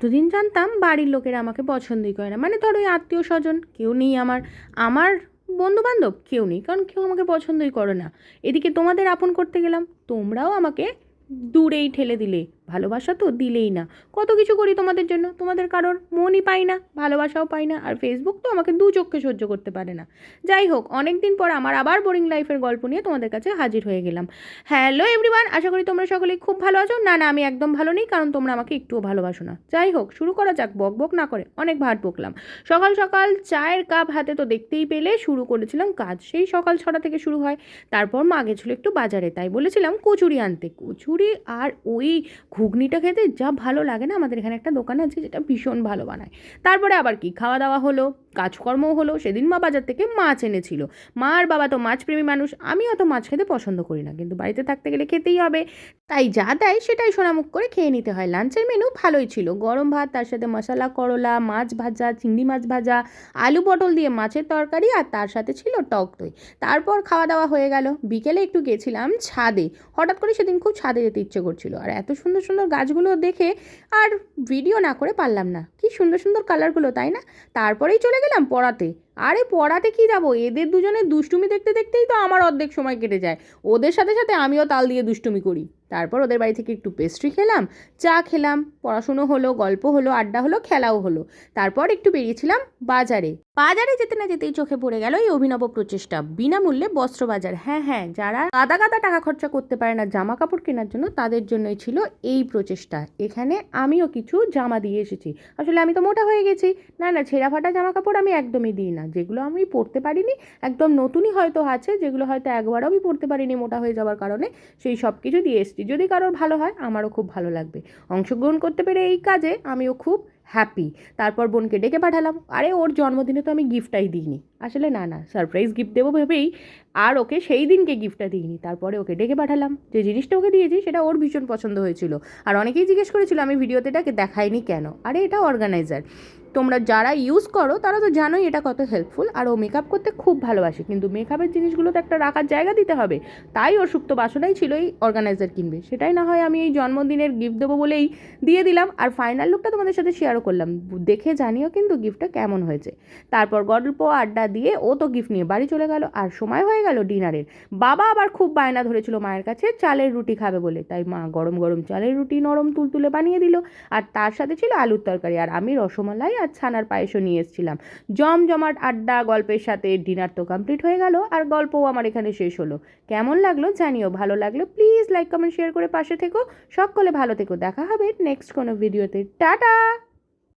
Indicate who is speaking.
Speaker 1: এতদিন জানতাম বাড়ির লোকেরা আমাকে পছন্দই করে না। মানে ধরো ওই আত্মীয় স্বজন, কেউ নেই আমার। আমার বন্ধু বান্ধব কেউ নেই, কারণ কেউ আমাকে পছন্দই করে না। এদিকে তোমাদের আপন করতে গেলাম, তোমরাও আমাকে দূরেই ঠেলে দিলে। ভালোবাসা তো দিলেই না। কত কিছু করি তোমাদের জন্য? তোমাদের কারোর মনই পাই না, ভালোবাসাও পাই না, আর ফেসবুক তো আমাকে দু চোখে সহ্য করতে পারে না। যাই হোক অনেক দিন পর আমার আবার বোরিং লাইফের গল্প নিয়ে তোমাদের কাছে হাজির হয়ে গেলাম। হ্যালো এভরিওয়ান আশা করি তোমরা সকলেই খুব ভালো আছো। না না, আমি একদম ভালো নেই, কারণ তোমরা আমাকে একটুও ভালোবাসো না। যাই হোক, শুরু করা যাক, বক বক না করে অনেক ভাট বকলাম। সকাল সকাল চায়ের কাপ হাতে তো দেখতেই পেলে, শুরু করেছিলাম কাজ। সেই সকাল ছটা থেকে শুরু হয়। তারপর মা গেছিল একটু বাজারে, তাই বলেছিলাম কচুরি আনতে। কচুরি আর ওই ঘুগনিটা খেতে যা ভালো লাগে না, আমাদের এখানে একটা দোকান আছে যেটা ভীষণ ভালো বানায়। তারপরে আবার কি, খাওয়া দাওয়া হলো। কাজকর্মও হলো, সেদিন মা বাজার থেকে মাছ এনেছিল। মা আর বাবা তো মাছপ্রেমী মানুষ আমি অত মাছ খেতে পছন্দ করি না, কিন্তু বাড়িতে থাকতে গেলে খেতেই হবে। তাই যা দেয় সেটাই সোনামুখ করে খেয়ে নিতে হয়। লাঞ্চের মেনু ভালোই ছিল। গরম ভাত, তার সাথে মশলা, করলা, মাছ ভাজা, চিংড়ি মাছ ভাজা, আলু পটল দিয়ে মাছের তরকারি, আর তার সাথে ছিল টক দই। তারপর খাওয়া দাওয়া হয়ে গেল। বিকেলে একটু গেছিলাম ছাদে। হঠাৎ করে সেদিন খুব ছাদে যেতে ইচ্ছে করছিল। আর এত সুন্দর সুন্দর গাছগুলো দেখে আর ভিডিও না করে পারলাম না। কি সুন্দর সুন্দর কালারগুলো তাই না? তারপরেই চলে গেলাম পড়াতে। আরে পড়াতে কি যাব? এদের দুজনের দুষ্টুমি দেখতে দেখতেই তো আমার অর্ধেক সময় কেটে যায়। ওদের সাথে সাথে আমিও তাল দিয়ে দুষ্টুমি করি। তারপর ওদের বাড়ি থেকে একটু পেস্ট্রি খেলাম, চা খেলাম, পড়াশুনো হলো, গল্প হলো, আড্ডা হলো, খেলাও হলো। তারপর একটু বেরিয়েছিলাম বাজারে। বাজারে যেতে না যেতেই চোখে পড়ে গেল এই অভিনব প্রচেষ্টা। বিনামূল্যে বস্ত্র বাজার হ্যাঁ হ্যাঁ যারা গাদা গাদা টাকা খরচা করতে পারে না জামা কাপড় কেনার জন্য, তাদের জন্যই ছিল এই প্রচেষ্টা। এখানে আমিও কিছু জামা দিয়ে এসেছি। আসলে আমি তো মোটা হয়ে গেছি। না না, ছেঁড়া ফাটা জামা কাপড় আমি একদমই দিই না। যেগুলো আমি পড়তে পারিনি, একদম নতুনই হয়তো আছে, যেগুলো হয়তো একবারও আমি পরতে পারিনি মোটা হয়ে যাওয়ার কারণে, সেই সব কিছু দিয়ে এসেছি। যদি কারোর ভালো হয়, আমারও খুব ভালো লাগবে। অংশগ্রহণ করতে পেরে এই কাজে আমিও খুব হ্যাপি তারপর বোনকে ডেকে পাঠালাম। আরে, ওর জন্মদিনে তো আমি গিফটটাই দিইনি। আসলে না না সারপ্রাইজ গিফট দেবো ভেবেই আর ওকে সেই দিনকে গিফটটা দিইনি। তারপরে ওকে ডেকে পাঠালাম। যে জিনিসটা ওকে দিয়েছি, সেটা ওর ভীষণ পছন্দ হয়েছিল। আর অনেকেই জিজ্ঞেস করেছিল, আমি ভিডিওতে এটাকে দেখাইনি কেন? আরে, এটা অর্গানাইজার তোমরা যারা ইউজ করো, তারা তো জানোই এটা কত হেল্পফুল আর ও মেকআপ করতে খুব ভালোবাসে। কিন্তু মেকআপের জিনিসগুলো তো একটা রাখার জায়গা দিতে হবে। তাই ওর সুপ্ত বাসনাই ছিল এই অর্গানাইজার কিনবে। সেটাই না হয় আমি এই জন্মদিনের গিফট দেবো বলেই দিয়ে দিলাম। আর ফাইনাল লুকটা তোমাদের সাথে শেয়ারও করলাম। দেখে জানিও কিন্তু গিফটটা কেমন হয়েছে। তারপর গল্প, আড্ডা দিয়ে ও তো গিফট নিয়ে বাড়ি চলে গেল। আর সময় হয়ে গেল ডিনারের। বাবা আবার খুব বায়না ধরেছিল মায়ের কাছে, চালের রুটি খাবে বলে। তাই মা গরম গরম চালের রুটি নরম তুলতুলে বানিয়ে দিল। আর তার সাথে ছিল আলুর তরকারি। আর আমি রসমালাই আর ছানার পায়েসও নিয়ে এসেছিলাম। জমজমাট আড্ডা, গল্পের সাথে ডিনার তো কমপ্লিট হয়ে গেল আর গল্পও আমার এখানে শেষ হলো। কেমন লাগল জানিও, ভালো লাগল প্লিজ লাইক, কমেন্ট, শেয়ার করে পাশে থেকো। সকলে ভালো থেকো, দেখা হবে নেক্সট কোনো ভিডিওতে টাটা!